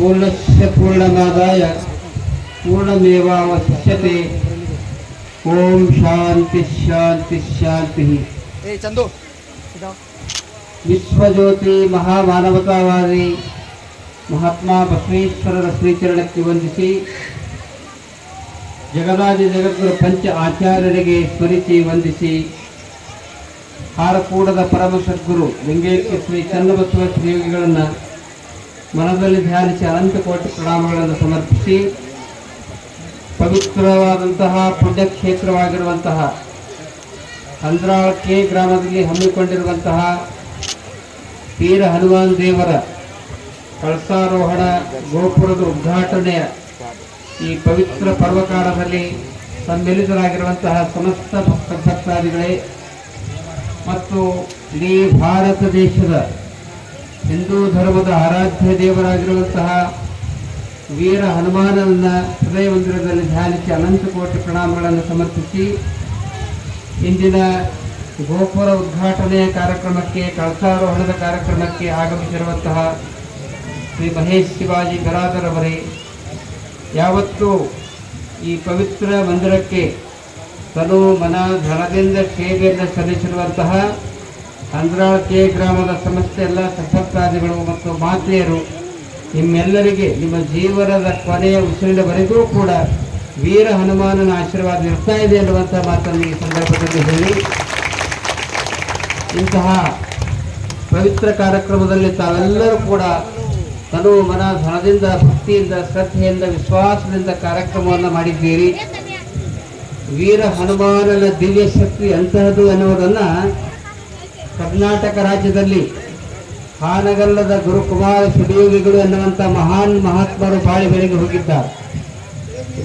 ಪೂರ್ಣಸ್ಯ ಪೂರ್ಣಮಾದಾಯ ಪೂರ್ಣಮೇವಾವಶಿಷ್ಯತೆ ಓಂ ಶಾಂತಿ ಶಾಂತಿ ಶಾಂತಿ. ವಿಶ್ವಜ್ಯೋತಿ ಮಹಾಮಾನವತಾವಾದಿ ಮಹಾತ್ಮ ಬಸವೇಶ್ವರರ ಶ್ರೀಚರಣಕ್ಕೆ ವಂದಿಸಿ ಜಗದಾದಿ ಜಗದ್ಗುರು ಪಂಚ ಆಚಾರ್ಯರಿಗೆ ಸ್ಮರಿಸಿ ವಂದಿಸಿ ಹಾರಕೂಡದ ಪರಮ ಸದ್ಗುರು ಲಿಂಗೈಕ್ಯ ಶ್ರೀ ಚನ್ನಬಸವ ಶ್ರೀಯೋಗಿಗಳನ್ನು ಮನದಲ್ಲಿ ಧ್ಯಾನಿಸಿ ಅನಂತ ಕೋಟಿ ಪ್ರಣಾಮಗಳನ್ನು ಸಮರ್ಪಿಸಿ ಪವಿತ್ರವಾದಂತಹ ಪುಣ್ಯಕ್ಷೇತ್ರವಾಗಿರುವಂತಹ ಅಂದ್ರಾಳ ಕೆ ಗ್ರಾಮದಲ್ಲಿ ಹಮ್ಮಿಕೊಂಡಿರುವಂತಹ ವೀರ ಹನುಮಾನ್ ದೇವರ ಕಳಸಾರೋಹಣ ಗೋಪುರದ ಉದ್ಘಾಟನೆಯ ಈ ಪವಿತ್ರ ಪರ್ವಕಾಲದಲ್ಲಿ ಸಮ್ಮಿಲಿತರಾಗಿರುವಂತಹ ಸಮಸ್ತ ಭಕ್ತ ಭಕ್ತಾದಿಗಳೇ ಮತ್ತು ಇಡೀ ಭಾರತ ದೇಶದ ಹಿಂದೂ ಧರ್ಮದ ಆರಾಧ್ಯ ದೇವರಾಗಿರುವಂತಹ ವೀರ ಹನುಮಾನನ ಹೃದಯ ಮಂದಿರದಲ್ಲಿ ಧ್ಯಾನಿಸಿ ಅನಂತ ಕೋಟಿ ಪ್ರಣಾಮಗಳನ್ನು ಸಮರ್ಪಿಸಿ ಇಂದಿನ ಗೋಪುರ ಉದ್ಘಾಟನೆಯ ಕಾರ್ಯಕ್ರಮಕ್ಕೆ ಕಳಸಾರೋಹಣದ ಕಾರ್ಯಕ್ರಮಕ್ಕೆ ಆಗಮಿಸಿರುವಂತಹ ಶ್ರೀ ಮಹೇಶ್ ಶಿವಾಜಿ ಗರಾದರ್ ಯಾವತ್ತೂ ಯಾವತ್ತು ಈ ಪವಿತ್ರ ಮಂದಿರಕ್ಕೆ ತನು ಮನ ಧನದಿಂದ ಸೇವೆಯನ್ನು ಸಲ್ಲಿಸಿರುವಂತಹ ಅಂದ್ರಾಳ ಕೆ ಗ್ರಾಮದ ಸಮಸ್ತ ಎಲ್ಲ ಸಶಕ್ತಾದಿಗಳು ಮತ್ತು ಮಾತೆಯರು, ನಿಮ್ಮೆಲ್ಲರಿಗೆ ನಿಮ್ಮ ಜೀವನದ ಕೊನೆಯ ಉಸಿರಿನವರೆಗೂ ಕೂಡ ವೀರ ಹನುಮಾನನ ಆಶೀರ್ವಾದ ಇರ್ತಾ ಇದೆ ಅನ್ನುವಂಥ ಮಾತನ್ನು ಈ ಸಂದರ್ಭದಲ್ಲಿ ಹೇಳಿ. ಇಂತಹ ಪವಿತ್ರ ಕಾರ್ಯಕ್ರಮದಲ್ಲಿ ತಾವೆಲ್ಲರೂ ಕೂಡ ತನು ಮನ ಧನದಿಂದ, ಭಕ್ತಿಯಿಂದ, ಶ್ರದ್ಧೆಯಿಂದ, ವಿಶ್ವಾಸದಿಂದ ಕಾರ್ಯಕ್ರಮವನ್ನು ಮಾಡಿದ್ದೀರಿ. ವೀರ ಹನುಮಾನನ ದಿವ್ಯ ಶಕ್ತಿ ಅಂತಹದ್ದು ಎನ್ನುವುದನ್ನು ಕರ್ನಾಟಕ ರಾಜ್ಯದಲ್ಲಿ ಹಾನಗಲ್ಲದ ಗುರುಕುಮಾರ ಸುಡಿಯೋಗಿಗಳು ಎನ್ನುವಂಥ ಮಹಾನ್ ಮಹಾತ್ಮರು ಬಾಳಿ ಬೆಳೆಗೆ ಹೋಗಿದ್ದಾರೆ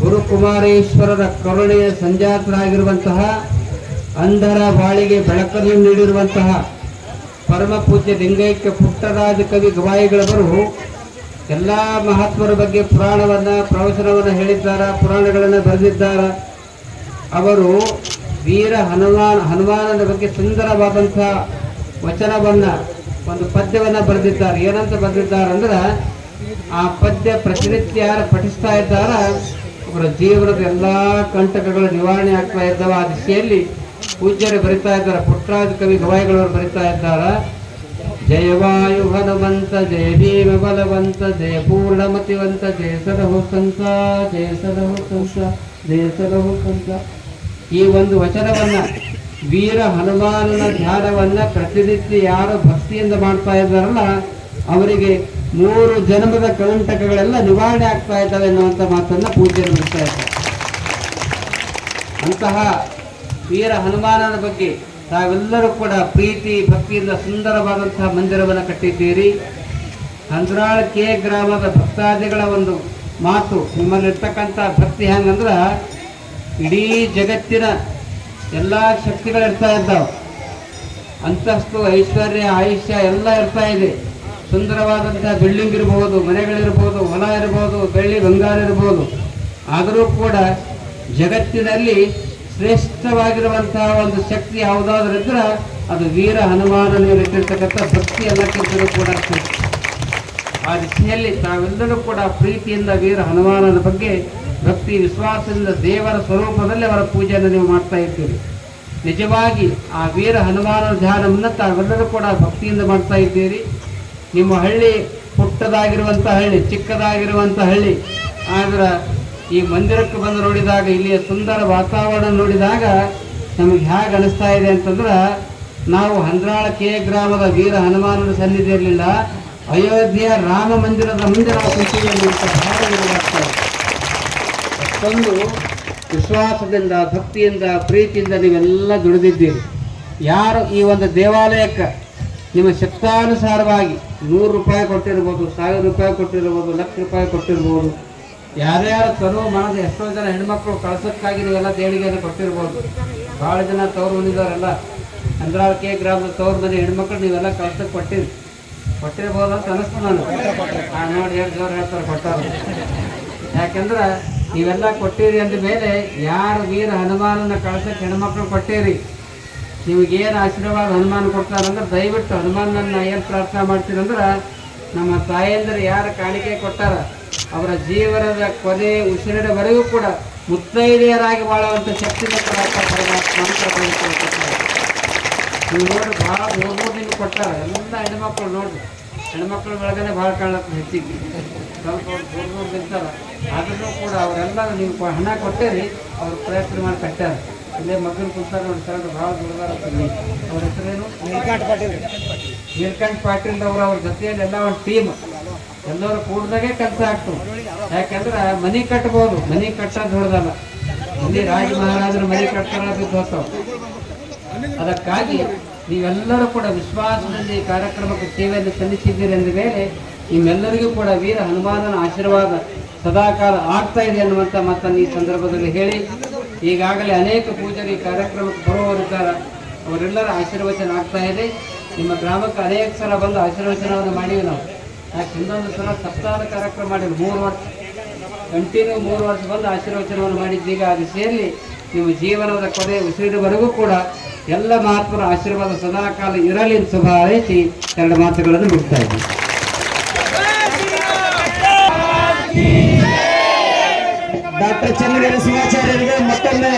ಗುರುಕುಮಾರೇಶ್ವರರ ಕರುಣೆಯ ಸಂಜಾತರಾಗಿರುವಂತಹ ಅಂಧರ ಬಾಳಿಗೆ ಬೆಳಕನ್ನು ನೀಡಿರುವಂತಹ ಪರಮ ಪೂಜ್ಯ ಲಿಂಗೈಕ್ಯ ಪುಟ್ಟರಾಜ ಕವಿ ಗವಾಯಿಗಳವರು ಎಲ್ಲ ಮಹಾತ್ಮರ ಬಗ್ಗೆ ಪುರಾಣವನ್ನು, ಪ್ರವಚನವನ್ನು ಹೇಳಿದ್ದಾರೆ, ಪುರಾಣಗಳನ್ನು ಬರೆದಿದ್ದಾರೆ. ಅವರು ವೀರ ಹನುಮಾನ್, ಹನುಮಾನನ ಬಗ್ಗೆ ಸುಂದರವಾದಂಥ ವಚನವನ್ನ ಒಂದು ಪದ್ಯವನ್ನ ಬರೆದಿದ್ದಾರೆ. ಏನಂತ ಬರೆದಿದ್ದಾರೆ ಅಂದ್ರೆ, ಆ ಪದ್ಯ ಪ್ರತಿನಿತ್ಯ ಯಾರು ಪಠಿಸ್ತಾ ಇದ್ದಾರ, ಅವರ ಜೀವನದ ಎಲ್ಲಾ ಕಂಟಕಗಳು ನಿವಾರಣೆ ಆಗ್ತಾ ಇದ್ದಾವ. ಆ ದಿಶೆಯಲ್ಲಿ ಪೂಜ್ಯರು ಬರಿತಾ ಇದ್ದಾರೆ ಪುಟ್ಟರಾಜ ಕವಿ ಗವಾಯಿಗಳವರು ಬರಿತಾ ಇದ್ದಾರ. ಜಯವಾಯು ಹನುಮಂತ, ಜಯ ಭೀಮ ಬಲವಂತ, ಜಯ ಪೂರ್ಣಮತಿವಂತ ಜಯ ಸರಹು ಸಂತ ಜಯ ಸರಹು ಸಂತ ಜಯ ಸರಹು ಸಂತ ಈ ಒಂದು ವಚನವನ್ನ ವೀರ ಹನುಮಾನನ ಧ್ಯಾನವನ್ನ ಪ್ರತಿನಿತ್ಯ ಯಾರು ಭಕ್ತಿಯಿಂದ ಮಾಡ್ತಾ ಇದ್ದಾರಲ್ಲ, ಅವರಿಗೆ ಮೂರು ಜನ್ಮದ ಕಂಟಕಗಳೆಲ್ಲ ನಿವಾರಣೆ ಆಗ್ತಾ ಇದ್ದಾವೆ ಎನ್ನುವಂಥ ಮಾತನ್ನ ಪೂಜೆ ನಡೆಸ್ತಾ ಇದ್ದಾರೆ. ಅಂತಹ ವೀರ ಹನುಮಾನನ ಬಗ್ಗೆ ತಾವೆಲ್ಲರೂ ಕೂಡ ಪ್ರೀತಿ, ಭಕ್ತಿಯಿಂದ ಸುಂದರವಾದಂತಹ ಮಂದಿರವನ್ನು ಕಟ್ಟಿದ್ದೀರಿ. ಹಂದ್ರಾಳ್ ಕೆ ಗ್ರಾಮದ ಭಕ್ತಾದಿಗಳ ಒಂದು ಮಾತು ನಿಮ್ಮಲ್ಲಿರ್ತಕ್ಕಂಥ ಭಕ್ತಿ ಹೆಂಗಂದ್ರೆ, ಇಡೀ ಜಗತ್ತಿನ ಎಲ್ಲ ಶಕ್ತಿಗಳು ಇರ್ತಾ ಇದ್ದಾವೆ. ಅಂತಸ್ತು, ಐಶ್ವರ್ಯ, ಆಯುಷ್ಯ ಎಲ್ಲ ಇರ್ತಾ ಇದೆ. ಸುಂದರವಾದಂಥ ಬಿಲ್ಡಿಂಗ್ ಇರಬಹುದು ಮನೆಗಳಿರ್ಬೋದು, ಹೊಲ ಇರ್ಬೋದು, ಬೆಳ್ಳಿ ಬಂಗಾರ ಇರ್ಬೋದು. ಆದರೂ ಕೂಡ ಜಗತ್ತಿನಲ್ಲಿ ಶ್ರೇಷ್ಠವಾಗಿರುವಂತಹ ಒಂದು ಶಕ್ತಿ ಯಾವುದಾದ್ರೂ ಇದ್ರೆ ಅದು ವೀರ ಹನುಮಾನನಿಗೆ ಇಟ್ಟಿರ್ತಕ್ಕಂಥ ಭಕ್ತಿ ಎಲ್ಲಕ್ಕಿಂತಲೂ ಕೂಡ ಆ ದಿಶೆಯಲ್ಲಿ ತಾವೆಲ್ಲರೂ ಕೂಡ ಪ್ರೀತಿಯಿಂದ ವೀರ ಹನುಮಾನನ ಬಗ್ಗೆ ಭಕ್ತಿ ವಿಶ್ವಾಸದಿಂದ ದೇವರ ಸ್ವರೂಪದಲ್ಲಿ ಅವರ ಪೂಜೆಯನ್ನು ನೀವು ಮಾಡ್ತಾ ಇದ್ದೀರಿ. ನಿಜವಾಗಿ ಆ ವೀರ ಹನುಮಾನ ಧ್ಯಾನವನ್ನು ತಾವೆಲ್ಲರೂ ಕೂಡ ಭಕ್ತಿಯಿಂದ ಮಾಡ್ತಾ ಇದ್ದೀರಿ. ನಿಮ್ಮ ಹಳ್ಳಿ ಪುಟ್ಟದಾಗಿರುವಂಥ ಹಳ್ಳಿ, ಚಿಕ್ಕದಾಗಿರುವಂಥ ಹಳ್ಳಿ, ಆದ್ರೆ ಈ ಮಂದಿರಕ್ಕೆ ಬಂದು ನೋಡಿದಾಗ, ಇಲ್ಲಿಯ ಸುಂದರ ವಾತಾವರಣ ನೋಡಿದಾಗ ನಮಗೆ ಹೇಗೆ ಅನಿಸ್ತಾ ಇದೆ ಅಂತಂದ್ರೆ, ನಾವು ಹಂದ್ರಾಳ ಕೆ ಗ್ರಾಮದ ವೀರ ಹನುಮಾನನ ಸನ್ನಿಧಿ ಇರಲಿಲ್ಲ ಅಯೋಧ್ಯೆಯ ರಾಮ ಮಂದಿರದ ಮುಂದೆ ನಾವು ಕುಂತೀವಿ ಅನ್ನುವಂಥ ಅಷ್ಟೊಂದು ವಿಶ್ವಾಸದಿಂದ, ಭಕ್ತಿಯಿಂದ, ಪ್ರೀತಿಯಿಂದ ನೀವೆಲ್ಲ ದುಡಿದಿದ್ದೀರಿ. ಯಾರು ಈ ಒಂದು ದೇವಾಲಯಕ್ಕೆ ನಿಮ್ಮ ಶಕ್ತಾನುಸಾರವಾಗಿ ನೂರು ರೂಪಾಯಿ ಕೊಟ್ಟಿರ್ಬೋದು, ಸಾವಿರ ರೂಪಾಯಿ ಕೊಟ್ಟಿರ್ಬೋದು, ಲಕ್ಷ ರೂಪಾಯಿ ಕೊಟ್ಟಿರ್ಬೋದು, ಯಾರ್ಯಾರು ತರುವ ಮನದ ಎಷ್ಟೋ ಜನ ಹೆಣ್ಮಕ್ಳು ಕಳಸಕ್ಕಾಗಿ ನೀವೆಲ್ಲ ದೇಣಿಗೆಯನ್ನು ಕೊಟ್ಟಿರ್ಬೋದು. ಭಾಳ ಜನ ತವರು ಬಂದಿದ್ದವರೆಲ್ಲ ಕೆ ಗ್ರಾಮದ ತವರು ಮನೆ ಹೆಣ್ಮಕ್ಳು ನೀವೆಲ್ಲ ಕಳ್ಸಕ್ಕೆ ಕೊಟ್ಟಿರಿ. ಕೊಟ್ಟಿರ್ಬೋದು ಅಂತ ಅನಿಸ್ತು ನಾನು ನೋಡಿ ಎರಡು ಜೋರು ಹೇಳ್ತಾರೆ ಕೊಟ್ಟಾರ. ಯಾಕಂದ್ರೆ ನೀವೆಲ್ಲ ಕೊಟ್ಟಿರಿ ಅಂದ ಮೇಲೆ ಯಾರು ವೀರ ಹನುಮಾನನ ಕಳ್ಸಕ್ಕೆ ಹೆಣ್ಮಕ್ಳು ಕೊಟ್ಟಿರಿ ನಿಮಗೇನು ಆಶೀರ್ವಾದ ಹನುಮಾನ್ ಕೊಡ್ತಾರಂದ್ರೆ ದಯವಿಟ್ಟು ಹನುಮಾನನ್ನ ಏನು ಪ್ರಾರ್ಥನೆ ಮಾಡ್ತೀರಂದ್ರೆ ನಮ್ಮ ತಾಯಂದಿರು ಯಾರು ಕಾಣಿಕೆ ಕೊಟ್ಟಾರ, ಅವರ ಜೀವನದ ಕೊನೆ ಉಸಿರಿನವರೆಗೂ ಕೂಡ ಮುತ್ತೈದೆಯರಾಗಿ ಬಾಳುವಂಥ ಶಕ್ತಿನ ನೋಡಿ. ನೀವು ನೋಡ್ರಿ, ಭಾಳ ಮೂರು ದಿನ ಕೊಟ್ಟಾರ, ಎಲ್ಲ ಹೆಣ್ಮಕ್ಳು ನೋಡ್ರಿ ಹೆಣ್ಮಕ್ಳ ಬೆಳಗನೆ ಭಾಳ ಕಾಣಕ್ಕೆ ಹೆಚ್ಚಿಗೆ. ಸ್ವಲ್ಪ ಮೂರು ಆದರೂ ನಿಂತಾರ ಆದ್ರೂ ಕೂಡ ಅವರೆಲ್ಲ ನೀವು ಹಣ ಕೊಟ್ಟೇರಿ ಅವ್ರು ಪ್ರಯತ್ನ ಮಾಡಿ ಕಟ್ಟಾರ ಇಲ್ಲೇ ಮಗನ ಕುಂತಾರ ನೋಡಿ ಸರ್ ಭಾಳ ದುಡ್ದಾರ ಅವ್ರ ಹೆಸರೇನು ನೀಲ್ಕಂಠ ಪಾಟೀಲ್ ಅವರು ಅವ್ರ ಜೊತೆಯಲ್ಲಿ ಎಲ್ಲ ಒಂದು ಟೀಮ್ ಎಲ್ಲರೂ ಕೂಡ್ದಾಗೆ ಕೆಲಸ ಆಗ್ತದೆ ಯಾಕಂದ್ರೆ ಮನೆ ಕಟ್ಬೋದು. ಮನೆ ಕಟ್ಟೋದು ದೊಡ್ಡದಲ್ಲ. ಇಲ್ಲಿ ರಾಜ ಮಹಾರಾಜರು ಮನೆ ಕಟ್ತಾರ ಹೋಗ್ತಾವ ಅದಕ್ಕಾಗಿ ನೀವೆಲ್ಲರೂ ಕೂಡ ವಿಶ್ವಾಸದಲ್ಲಿ ಕಾರ್ಯಕ್ರಮಕ್ಕೆ ಸೇವೆಯನ್ನು ಸಲ್ಲಿಸಿದ್ದೀರಿ ಅಂದ ಮೇಲೆ ನಿಮ್ಮೆಲ್ಲರಿಗೂ ಕೂಡ ವೀರ ಹನುಮಾನನ ಆಶೀರ್ವಾದ ಸದಾಕಾಲ ಆಗ್ತಾ ಇದೆ ಅನ್ನುವಂಥ ಮಾತನ್ನು ಈ ಸಂದರ್ಭದಲ್ಲಿ ಹೇಳಿ, ಈಗಾಗಲೇ ಅನೇಕ ಪೂಜಾರಿ ಕಾರ್ಯಕ್ರಮಕ್ಕೆ ಬರುವವರಿದ್ದಾರೆ ಅವರೆಲ್ಲರ ಆಶೀರ್ವಚನ ಆಗ್ತಾ ಇದೆ. ನಿಮ್ಮ ಗ್ರಾಮಕ್ಕೆ ಅನೇಕ ಸಲ ಬಂದು ಆಶೀರ್ವಚನವನ್ನು ಮಾಡೀವಿ ನಾವು. ಯಾಕೆ ಇನ್ನೊಂದು ಸಲ ಸಪ್ತಾಹ ಕಾರ್ಯಕ್ರಮ ಮಾಡಿದ್ರು ಮೂರು ವರ್ಷ ಕಂಟಿನ್ಯೂ ಮೂರು ವರ್ಷ ಬಂದು ಆಶೀರ್ವಚನವನ್ನು ಮಾಡಿದ್ದೀಗ, ಅದು ಸೇರಿ ನಿಮ್ಮ ಜೀವನದ ಕೊನೆ ಉಸಿರಿನವರೆಗೂ ಕೂಡ ಎಲ್ಲ ಮಹಾತ್ಮರ ಆಶೀರ್ವಾದ ಸದಾಕಾಲ ಇರಲಿ ಅಂತ ಶುಭ ಹಾರೈಸಿ ಎರಡು ಮಾತುಗಳನ್ನು ಮುಗಿಸ್ತಾ ಇದ್ದೀನಿ. ಡಾಕ್ಟರ್ ಚಂದ್ರ ಶಿವಾಚಾರ್ಯರಿಗೆ ಮತ್ತೊಮ್ಮೆ